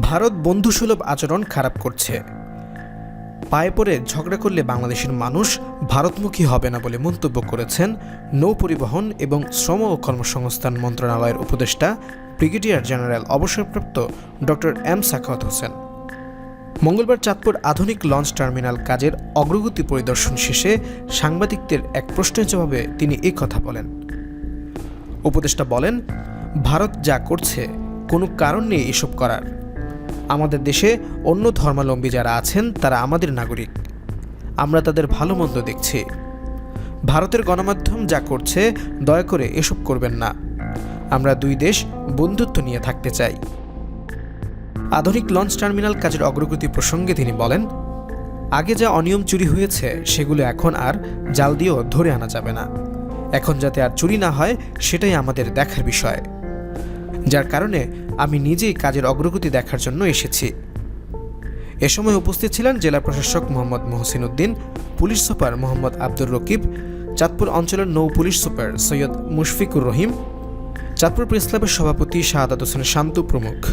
ভারত বন্ধুসুলভ আচরণ খারাপ করছে। পায়ে পড়ে ঝগড়া করলে বাংলাদেশের মানুষ ভারতমুখী হবে না বলে মন্তব্য করেছেন নৌ পরিবহন এবং শ্রম ও কর্মসংস্থান মন্ত্রণালয়ের উপদেষ্টা, ব্রিগেডিয়ার জেনারেল অবসরপ্রাপ্ত ডক্টর এম সাখাওয়াত হোসেন। মঙ্গলবার চাঁদপুর আধুনিক লঞ্চ টার্মিনাল কাজের অগ্রগতি পরিদর্শন শেষে সাংবাদিকদের এক প্রশ্নের জবাবে তিনি এই কথা বলেন। উপদেষ্টা বলেন, ভারত যা করছে, কোনো কারণ নেই এসব করার। আমাদের দেশে অন্য ধর্মাবলম্বী যারা আছেন, তারা আমাদের নাগরিক। আমরা তাদের ভালো মন্দ দেখছি। ভারতের গণমাধ্যম যা করছে, দয়া করে এসব করবেন না। আমরা দুই দেশ বন্ধুত্ব নিয়ে থাকতে চাই। আধুনিক লঞ্চ টার্মিনাল কাজের অগ্রগতি প্রসঙ্গে তিনি বলেন, আগে যা অনিয়ম চুরি হয়েছে, সেগুলো এখন আর জাল দিয়েও ধরে আনা যাবে না। এখন যাতে আর চুরি না হয়, সেটাই আমাদের দেখার বিষয়। যার কারণে আমি নিজেই কাজের অগ্রগতি দেখার জন্য এসেছি। এ সময় উপস্থিত ছিলেন জেলা প্রশাসক মোহাম্মদ মহসিন উদ্দিন, পুলিশ সুপার মোহাম্মদ আব্দুর রকিব, চাঁদপুর অঞ্চলের নৌ police super Syed Mushfiqur Rahim, Chandpur press ক্লাবের সভাপতি শাহাদাত হোসেন শান্তু প্রমুখ।